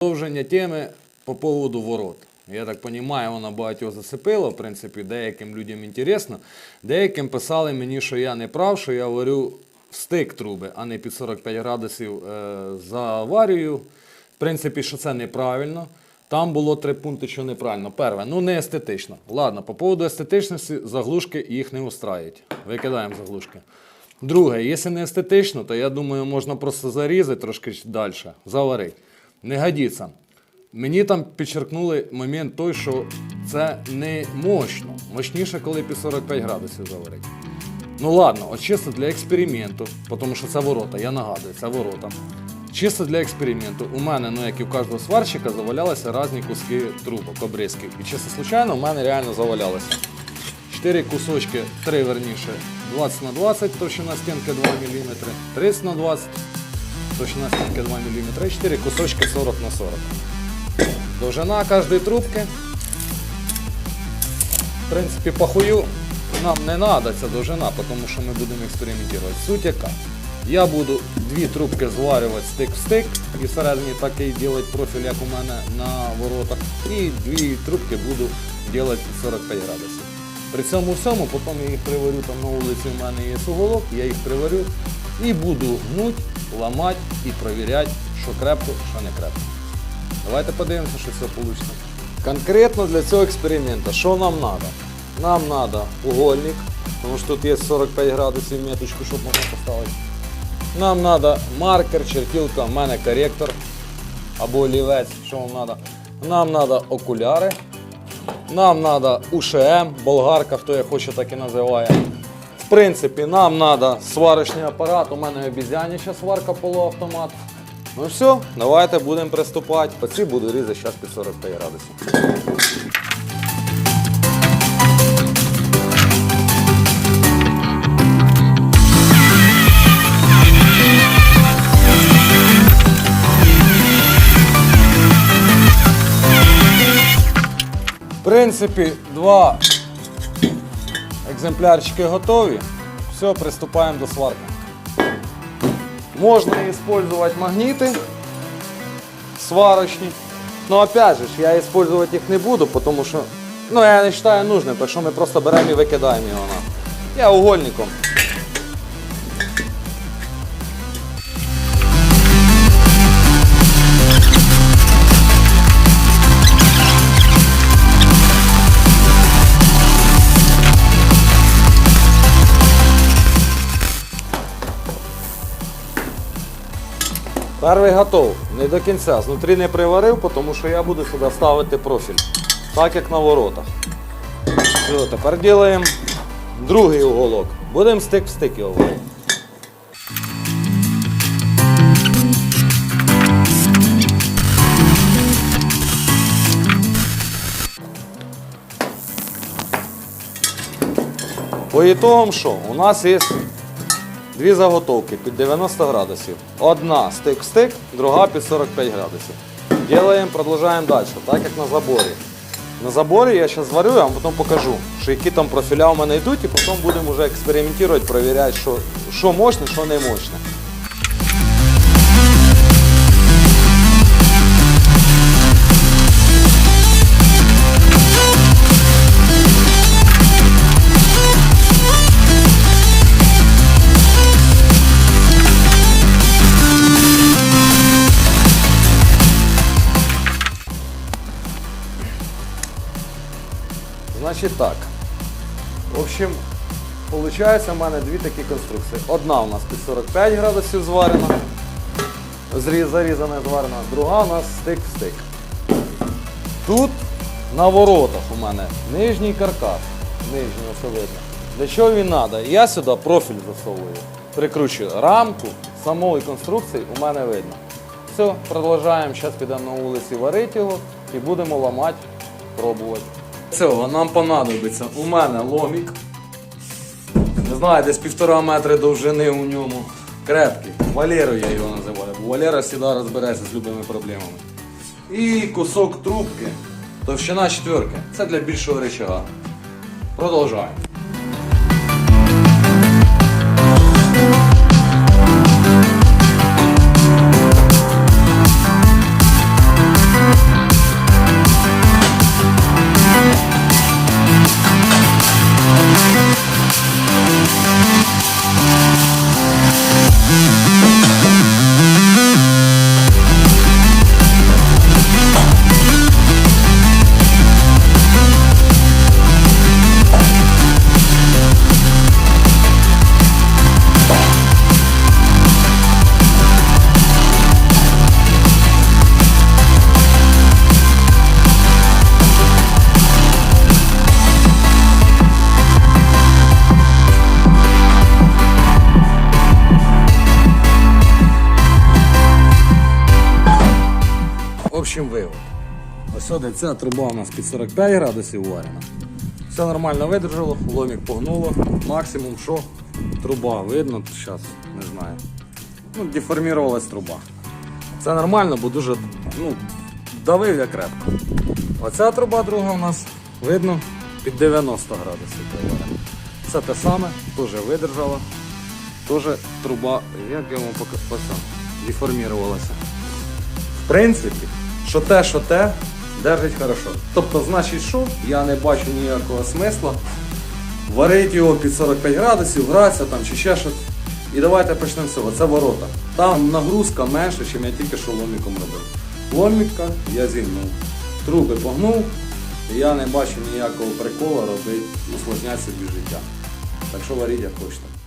Продовження теми по поводу ворот. Я так розумію, вона багатьох зацепила. В принципі, деяким людям інтересно. Деяким писали мені, що я не прав, що я варю в стик труби, а не під 45 градусів е, заварюю. В принципі, що це неправильно. Там було три пункти, що неправильно. Перше, ну не естетично. Ладно, по поводу естетичності заглушки їх не устрають. Викидаємо заглушки. Друге, якщо не естетично, то я думаю, можна просто зарізати трошки далі, заварити. Не годиться. Мені там підчеркнули момент той, що це не мощно. Мощніше, коли під 45 градусів заварить. Ну ладно, от чисто для експерименту, тому що це ворота, я нагадую, це ворота. Чисто для експерименту. У мене, ну як і у кожного сварщика, завалялися різні куски трубок, обрізків. І чисто случайно в мене реально завалялося. Чотири кусочки, три верніше, 20 на 20, товщина стінки 2 мм, 30 на 20, товщина стінки 2 мм, 4 кусочки 40 на 40. Довжина кожної трубки. В принципі, похую нам не треба ця довжина, тому що ми будемо експериментувати. Суть яка? Я буду дві трубки зварювати стик в стик, і всередині так і робити профіль, як у мене на воротах. І дві трубки буду робити 45 градусів. При цьому всьому, потім я їх приварю, там на вулиці у мене є уголок, я їх приварю і буду гнуть, ламати і перевіряти, що крепко, що не крепко. Давайте подивимося, що все вийде. Конкретно для цього експерименту, що нам треба? Нам треба угольник, тому що тут є 45 градусів меточку, щоб можна поставити. Нам треба маркер, чертілка, в мене коректор або олівець, що вам треба. Нам треба окуляри. Нам треба УШМ, болгарка, хто як хоче, так і називає. В принципі, нам треба сварочний апарат. У мене обіз'яніча сварка полуавтомат. Ну все, давайте будемо приступати. Оці буду різати зараз під 45 градусів. В принципі, два екземплярчики готові. Все, приступаємо до сварки. Можно использовать магниты сварочні. Но опять же, я использовать їх не буду, потому що ну, я не вважаю нужным, так що ми просто беремо і викидаємо його. Я угольником. Перший готов. Не до кінця. Знутрі не приварив, тому що я буду сюди ставити профіль. Так як на воротах. Все, тепер робимо другий уголок. Будемо стик в стик його. По ітогам що? У нас є Дві заготовки під 90 градусів. Одна стик-стик, друга під 45 градусів. Ділаємо, продовжуємо далі, так як на заборі. На заборі я зараз зварю, я вам потім покажу, що які там профіля у мене йдуть, і потім будемо вже експериментувати, перевіряти, що, що мощне, що не мощне. Значить так. В общем, виходить у мене дві такі конструкції. Одна у нас під 45 градусів зварена, зарізана зварена, друга у нас стик в стик. Тут на воротах у мене нижній каркас. Нижній ось. Для чого він треба? Я сюди профіль засовую. Прикручую рамку самої конструкції у мене видно. Все, продовжуємо. Зараз підемо на вулиці варити його і будемо ламати, пробувати. Цього нам понадобиться у мене ломік. Не знаю, десь півтора метри довжини у ньому. Крепкий. Валеру я його називаю, бо Валера завжди розбереться з любими проблемами. І кусок трубки. Товщина четверки. Це для більшого речага. Продовжаємо. Общем, вивод. Ось сюди ця труба у нас під 45 градусів варена. Все нормально видержало, ломік погнуло. Максимум що? Труба видно, зараз не знаю. Ну, деформувалась труба. Це нормально, бо дуже ну, давив я крепко. Оця труба друга у нас видно під 90 градусів. Це те саме, теж видержало. Теж труба, як я вам показав, деформувалася. В принципі, що те, що те, держить хорошо. Тобто, значить, що я не бачу ніякого смисла варити його під 45 градусів, гратися там чи ще щось. І давайте почнемо з цього. Це ворота. Там нагрузка менше, ніж я тільки що ломіком робив. Ломіка я зігнув. Труби погнув, і я не бачу ніякого приколу робити, усложняти собі життя. Так що варіть як хочете.